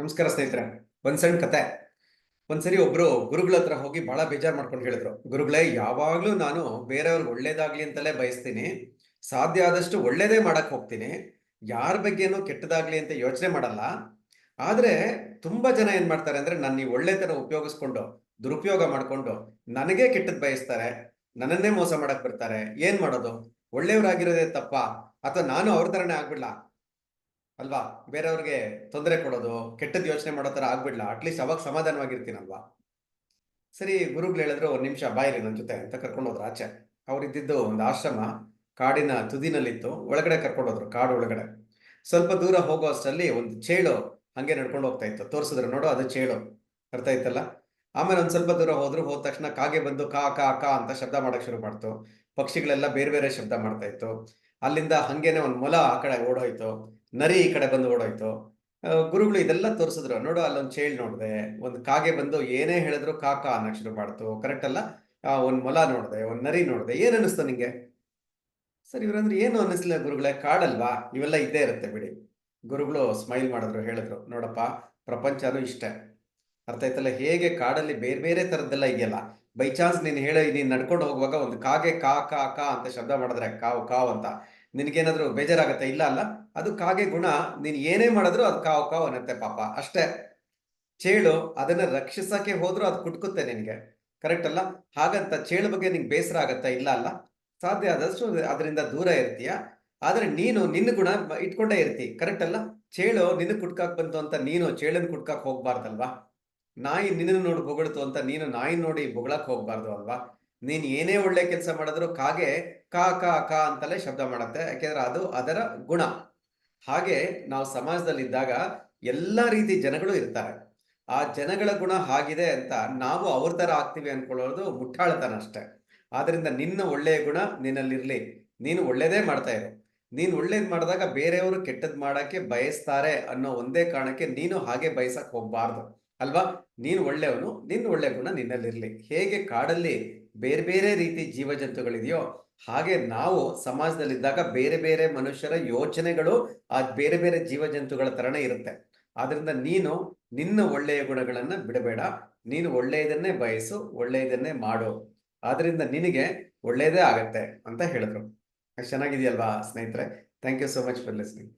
ನಮಸ್ಕಾರ ಸ್ನೇಹಿತರೆ, ಒಂದ್ ಸಣ್ಣ ಕತೆ. ಒಂದ್ಸರಿ ಒಬ್ರು ಗುರುಗಳ ಹತ್ರ ಹೋಗಿ ಬಹಳ ಬೇಜಾರು ಮಾಡ್ಕೊಂಡು ಹೇಳಿದ್ರು. ಗುರುಗಳೇ, ಯಾವಾಗ್ಲೂ ನಾನು ಬೇರೆಯವ್ರಿಗೆ ಒಳ್ಳೇದಾಗ್ಲಿ ಅಂತಲೇ ಬಯಸ್ತೀನಿ. ಸಾಧ್ಯ ಆದಷ್ಟು ಒಳ್ಳೇದೇ ಮಾಡಕ್ ಹೋಗ್ತೀನಿ. ಯಾರ ಬಗ್ಗೆನೂ ಕೆಟ್ಟದಾಗ್ಲಿ ಅಂತ ಯೋಚನೆ ಮಾಡಲ್ಲ. ಆದ್ರೆ ತುಂಬಾ ಜನ ಏನ್ ಮಾಡ್ತಾರೆ ಅಂದ್ರೆ ನನ್ನ ಈ ಒಳ್ಳೆತನ ಉಪಯೋಗಿಸ್ಕೊಂಡು, ದುರುಪಯೋಗ ಮಾಡ್ಕೊಂಡು ನನಗೆ ಕೆಟ್ಟದ್ ಬಯಸ್ತಾರೆ. ನನ್ನನ್ನೇ ಮೋಸ ಮಾಡಕ್ ಬರ್ತಾರೆ. ಏನ್ ಮಾಡೋದು? ಒಳ್ಳೆಯವರಾಗಿರೋದೇ ತಪ್ಪಾ? ಅಥವಾ ನಾನು ಅವ್ರ ತರನೇ ಆಗ್ಬಿಡ್ಲಾ? ಅಲ್ವಾ? ಬೇರೆಯವ್ರಿಗೆ ತೊಂದರೆ ಕೊಡೋದು, ಕೆಟ್ಟದ್ ಯೋಚನೆ ಮಾಡೋ ತರ ಆಗ್ಬಿಡ್ಲಾ? ಅಟ್ಲೀಸ್ಟ್ ಅವಾಗ ಸಮಾಧಾನವಾಗಿರ್ತೀನಲ್ವಾ? ಸರಿ, ಗುರುಗಳು ಹೇಳಿದ್ರು ಒಂದು ನಿಮಿಷ ಬಾಯಿರಿ ನನ್ನ ಜೊತೆ ಅಂತ ಕರ್ಕೊಂಡು ಹೋದ್ರು ಆಚೆ. ಅವ್ರಿದ್ದಿದ್ದು ಒಂದು ಆಶ್ರಮ, ಕಾಡಿನ ತುದಿನಲ್ಲಿತ್ತು. ಒಳಗಡೆ ಕರ್ಕೊಂಡು ಹೋದ್ರು, ಕಾಡು ಒಳಗಡೆ. ಸ್ವಲ್ಪ ದೂರ ಹೋಗೋ ಅಷ್ಟರಲ್ಲಿ ಒಂದು ಚೇಳು ಹಂಗೆ ನಡ್ಕೊಂಡು ಹೋಗ್ತಾ ಇತ್ತು. ತೋರಿಸಿದ್ರು ನೋಡು, ಅದು ಚೇಳು. ಅರ್ಥ ಆಯ್ತಲ್ಲ? ಆಮೇಲೆ ಒಂದ್ ಸ್ವಲ್ಪ ದೂರ ಹೋದ್ರು, ಹೋದ ತಕ್ಷಣ ಕಾಗೆ ಬಂದು ಕಾ ಕಾ ಕಾ ಅಂತ ಶಬ್ದ ಮಾಡಕ್ ಶುರು ಮಾಡ್ತು. ಪಕ್ಷಿಗಳೆಲ್ಲ ಬೇರೆ ಬೇರೆ ಶಬ್ದ ಮಾಡ್ತಾ ಇತ್ತು. ಅಲ್ಲಿಂದ ಹಂಗೇನೆ ಒಂದು ಮೊಲ ಆ ಕಡೆ ಓಡೋಯ್ತು, ನರಿ ಈ ಕಡೆ ಬಂದು ಓಡೋಯ್ತು. ಗುರುಗಳು ಇದೆಲ್ಲ ತೋರಿಸಿದ್ರು. ನೋಡು, ಅಲ್ಲೊಂದು ಚೇಳ್ ನೋಡಿದೆ. ಒಂದು ಕಾಗೆ ಬಂದು ಏನೇ ಹೇಳಿದ್ರು ಕಾಕ ಅನ್ನಕ್ ಶುರು ಮಾಡ್ತು. ಕರೆಕ್ಟ್ ಅಲ್ಲ? ಒಂದ್ ಮೊಲ ನೋಡಿದೆ, ಒಂದು ನರಿ ನೋಡಿದೆ. ಏನ್ ಅನಿಸ್ತು ನಿಂಗೆ? ಸರ್, ಇವ್ರಂದ್ರೆ ಏನು ಅನ್ನಿಸ್ಲಿಲ್ಲ ಗುರುಗಳೇ? ಕಾಡಲ್ವಾ? ಇವೆಲ್ಲ ಇದ್ದೇ ಇರುತ್ತೆ ಬಿಡಿ. ಗುರುಗಳು ಸ್ಮೈಲ್ ಮಾಡಿದ್ರು, ಹೇಳಿದ್ರು. ನೋಡಪ್ಪ, ಪ್ರಪಂಚನೂ ಇಷ್ಟೇ. ಅರ್ಥ ಆಯ್ತಲ್ಲ? ಹೇಗೆ ಕಾಡಲ್ಲಿ ಬೇರೆ ಬೇರೆ ತರದ್ದೆಲ್ಲ ಇದೆಯಲ್ಲ? ಬೈ ಚಾನ್ಸ್ ನೀನು ಹೇಳೋ, ನೀನು ನಡ್ಕೊಂಡು ಹೋಗುವಾಗ ಒಂದು ಕಾಗೆ ಕಾ ಕಾ ಕಾ ಅಂತ ಶಬ್ದ ಮಾಡಿದ್ರೆ ಕಾವು ಕಾವು ಅಂತ. ನಿನಗೇನಾದರೂ ಬೇಜಾರಾಗತ್ತೆ? ಇಲ್ಲ ಅಲ್ಲ. ಅದು ಕಾಗೆ ಗುಣ. ನೀನು ಏನೇ ಮಾಡಿದ್ರು ಅದು ಕಾವು ಕಾವು ಅನ್ನತ್ತೆ ಪಾಪ. ಅಷ್ಟೇ. ಚೇಳು ಅದನ್ನ ರಕ್ಷಿಸಕ್ಕೆ ಹೋದ್ರು ಅದು ಕುಟ್ಕುತ್ತೆ ನಿನಗೆ. ಕರೆಕ್ಟ್ ಅಲ್ಲ? ಹಾಗಂತ ಚೇಳು ಬಗ್ಗೆ ನಿಂಗೆ ಬೇಸರ ಆಗತ್ತಾ? ಇಲ್ಲ ಅಲ್ಲ? ಸಾಧ್ಯ ಆದಷ್ಟು ಅದರಿಂದ ದೂರ ಇರ್ತೀಯ? ಆದ್ರೆ ನೀನು ನಿನ್ನ ಗುಣ ಇಟ್ಕೊಂಡೇ ಇರ್ತಿ. ಕರೆಕ್ಟ್ ಅಲ್ಲ? ಚೇಳು ನಿನ್ನ ಕುಟ್ಕಾಕ್ ಬಂತು ಅಂತ ನೀನು ಚೇಳನ್ ಕುಟ್ಕಾಕ್ ಹೋಗ್ಬಾರ್ದಲ್ವಾ? ನಾಯಿ ನಿನ್ನ ನೋಡಿ ಬೊಗಳ್ತು ಅಂತ ನೀನು ನಾಯಿ ನೋಡಿ ಬೊಗಳಕ್ ಹೋಗ್ಬಾರ್ದು ಅಲ್ವಾ? ನೀನ್ ಏನೇ ಒಳ್ಳೆ ಕೆಲಸ ಮಾಡಿದ್ರು ಕಾಗೆ ಕಾ ಕಾ ಕಾ ಅಂತಲೇ ಶಬ್ದ ಮಾಡುತ್ತೆ. ಯಾಕೆಂದ್ರೆ ಅದು ಅದರ ಗುಣ. ಹಾಗೆ ನಾವು ಸಮಾಜದಲ್ಲಿ ಇದ್ದಾಗ ಎಲ್ಲಾ ರೀತಿ ಜನಗಳು ಇರ್ತಾರೆ. ಆ ಜನಗಳ ಗುಣ ಹಾಗಿದೆ ಅಂತ ನಾವು ಅವ್ರ ತರ ಆಗ್ತೀವಿ ಅನ್ಕೊಳ್ಳೋದು ಮುಟ್ಟಾಳತನ ಅಷ್ಟೇ. ಆದ್ರಿಂದ ನಿನ್ನ ಒಳ್ಳೆಯ ಗುಣ ನಿನ್ನಲ್ಲಿರ್ಲಿ. ನೀನು ಒಳ್ಳೇದೇ ಮಾಡ್ತಾ ಇರು. ನೀನು ಒಳ್ಳೇದ್ ಮಾಡಿದಾಗ ಬೇರೆಯವರು ಕೆಟ್ಟದ್ ಮಾಡಕ್ಕೆ ಬಯಸ್ತಾರೆ ಅನ್ನೋ ಒಂದೇ ಕಾರಣಕ್ಕೆ ನೀನು ಹಾಗೆ ಬಯಸಕ್ ಹೋಗ್ಬಾರ್ದು. ಅಲ್ವಾ? ನೀನು ಒಳ್ಳೆಯವನು, ನಿನ್ನ ಒಳ್ಳೆ ಗುಣ ನಿನ್ನಲ್ಲಿರಲಿ. ಹೇಗೆ ಕಾಡಲ್ಲಿ ಬೇರೆ ಬೇರೆ ರೀತಿ ಜೀವ ಜಂತುಗಳಿದೆಯೋ ಹಾಗೆ ನಾವು ಸಮಾಜದಲ್ಲಿದ್ದಾಗ ಬೇರೆ ಬೇರೆ ಮನುಷ್ಯರ ಯೋಚನೆಗಳು ಆ ಬೇರೆ ಬೇರೆ ಜೀವ ಜಂತುಗಳ ತರನೇ ಇರುತ್ತೆ. ಆದ್ರಿಂದ ನೀನು ನಿನ್ನ ಒಳ್ಳೆಯ ಗುಣಗಳನ್ನ ಬಿಡಬೇಡ. ನೀನು ಒಳ್ಳೆಯದನ್ನೇ ಬಯಸು, ಒಳ್ಳೆಯದನ್ನೇ ಮಾಡು. ಆದ್ರಿಂದ ನಿನಗೆ ಒಳ್ಳೆಯದೇ ಆಗತ್ತೆ ಅಂತ ಹೇಳಿದ್ರು. ಚೆನ್ನಾಗಿದೆಯಲ್ವಾ ಸ್ನೇಹಿತರೆ? Thank you so much for listening